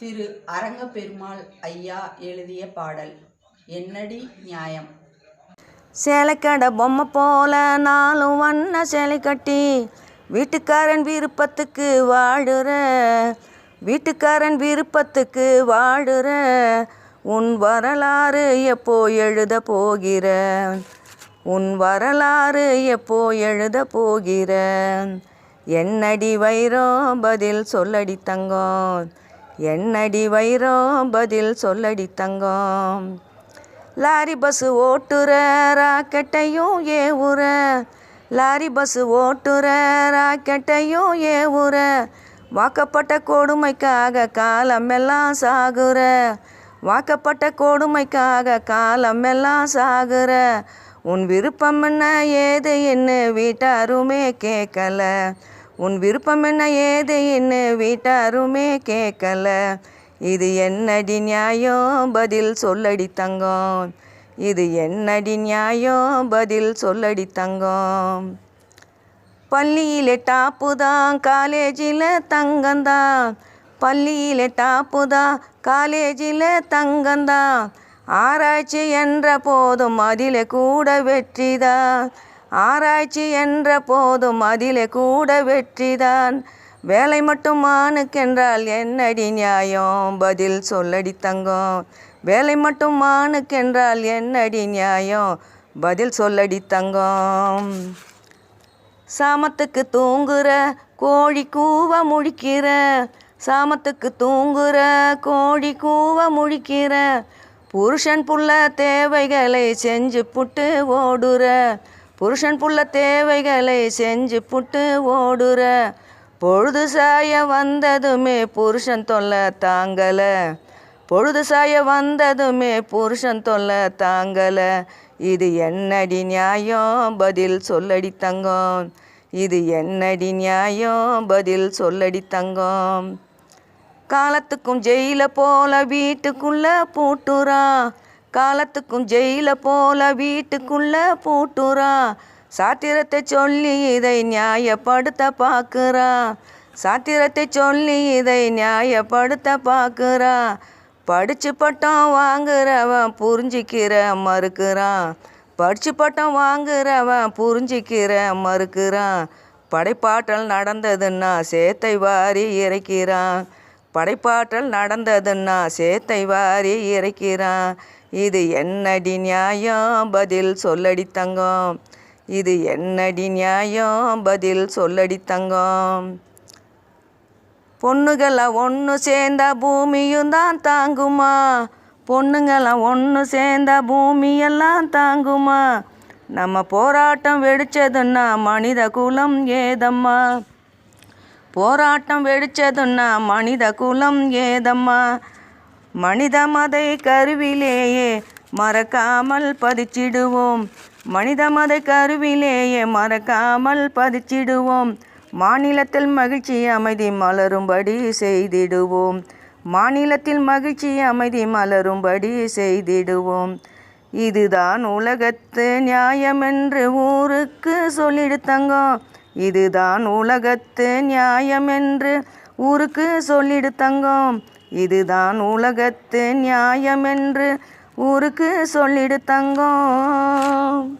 திரு அரங்கப்பெருமாள் ஐயா எழுதிய பாடல் என்னடி நியாயம்? சேலைக்கடை பொம்மை போல நாலும் வண்ண சேலை கட்டி வீட்டுக்காரன் விருப்பத்துக்கு வாழுற வீட்டுக்காரன் விருப்பத்துக்கு வாழுற உன் வரலாறு எப்போ எழுத போகிற உன் வரலாறு எப்போ எழுத போகிற என்னடி வைரோ பதில் சொல்லடி தங்கம் என்னடி வைரம் பதில் சொல்லடி தங்கம்? லாரி பஸ்ஸு ஓட்டுற ராக்கெட்டையும் ஏவுற லாரி பஸ்ஸு ஓட்டுற ராக்கெட்டையும் ஏவுற வாக்கப்பட்ட கொடுமைக்காக காலமெல்லாம் சாகுற. வாக்கப்பட்ட கொடுமைக்காக காலமெல்லாம் சாகுற. உன் விருப்பம் என்ன ஏது என்ன வீட்டாருமே கேட்கல. உன் விருப்பம் என்ன ஏது? என்ன வீட்டாருமே கேட்கல இது என்னடி நியாயம் பதில் சொல்லடி தங்கம். இது என்னடி நியாயம் பதில் சொல்லடி தங்கம். பள்ளியிலே டாப்பு தான் காலேஜில் தங்கந்தான் பள்ளியிலே டாப்பு தான் காலேஜில் தங்கந்தான் ஆராய்ச்சி என்ற போதும் அதில் கூட வெற்றிதான் ஆராய்ச்சி என்ற போதும் அதிலே கூட வெற்றிதான் வேலை மட்டும் மானுக்கென்றால் என்னடி நியாயம்? பதில் சொல்லடி தங்கம். வேலை மட்டும் மானுக்கென்றால் என்னடி நியாயம்? பதில் சொல்லடி தங்கம். சாமத்துக்கு தூங்குற கோழி கூவ முழிக்கிற. சாமத்துக்கு தூங்குற கோழி கூவ முழிக்கிற. புருஷன் புள்ள தேவைகளை செஞ்சு புட்டு ஓடுற. புருஷன் புள்ள தேவைகளை செஞ்சு புட்டு ஓடுற. பொழுது சாய வந்ததுமே புருஷன் தொல்லை தாங்கலை. பொழுது சாய வந்ததுமே புருஷன் தொல்லை தாங்கலை. இது என்னடி நியாயம்? பதில் சொல்லடி தங்கம். இது என்னடி நியாயம்? பதில் சொல்லடி தங்கம். காலத்துக்கும் ஜெயில போல வீட்டுக்குள்ள பூட்டுறான். காலத்துக்கும் ஜெயில போல வீட்டுக்குள்ள பூட்டுறான் சாத்திரத்தை சொல்லி இதை நியாயப்படுத்த பார்க்குறான் சாத்திரத்தை சொல்லி இதை நியாயப்படுத்த பார்க்குறான் படிச்சு பட்டம் வாங்குறவன் புரிஞ்சிக்கிற மறுக்கிறான். படிச்சு பட்டம் வாங்குறவன் புரிஞ்சிக்கிற மறுக்கிறான். படைப்பாற்றல் நடந்ததுன்னா சேத்தை வாரி இறைக்கிறான். படைப்பாற்றல் நடந்ததுன்னா சேத்தை வாரி இறைக்கிறான். இது என்னடி நியாயம்? பதில் சொல்லடி தங்கம். இது என்னடி நியாயம்? பதில் சொல்லடி தங்கம். பொண்ணுகளாம் ஒன்று சேர்ந்தா பூமியும் தான் தாங்குமா? பொண்ணுங்களாம் ஒன்று சேர்ந்தா பூமியெல்லாம் தாங்குமா? நம்ம போராட்டம் வெடிச்சதுன்னா மனித குலம் ஏதம்மா? போராட்டம் வெடிச்சதுன்னா மனித குலம் ஏதம்மா? மனித மதை கருவிலேயே மறக்காமல் பதிச்சிடுவோம். மனித மத கருவிலேயே மறக்காமல் பதிச்சிடுவோம். மாநிலத்தில் மகிழ்ச்சி அமைதி மலரும்படி செய்திடுவோம். மாநிலத்தில் மகிழ்ச்சி அமைதி மலரும்படி செய்திடுவோம். இதுதான் உலகத்து நியாயமென்று ஊருக்கு சொல்லிடு தங்கம் இதுதான் உலகத்து நியாயமென்று ஊருக்கு சொல்லிடு தங்கம் இதுதான் உலகத்து நியாயம் என்று ஊருக்கு சொல்லிடு தங்கம்.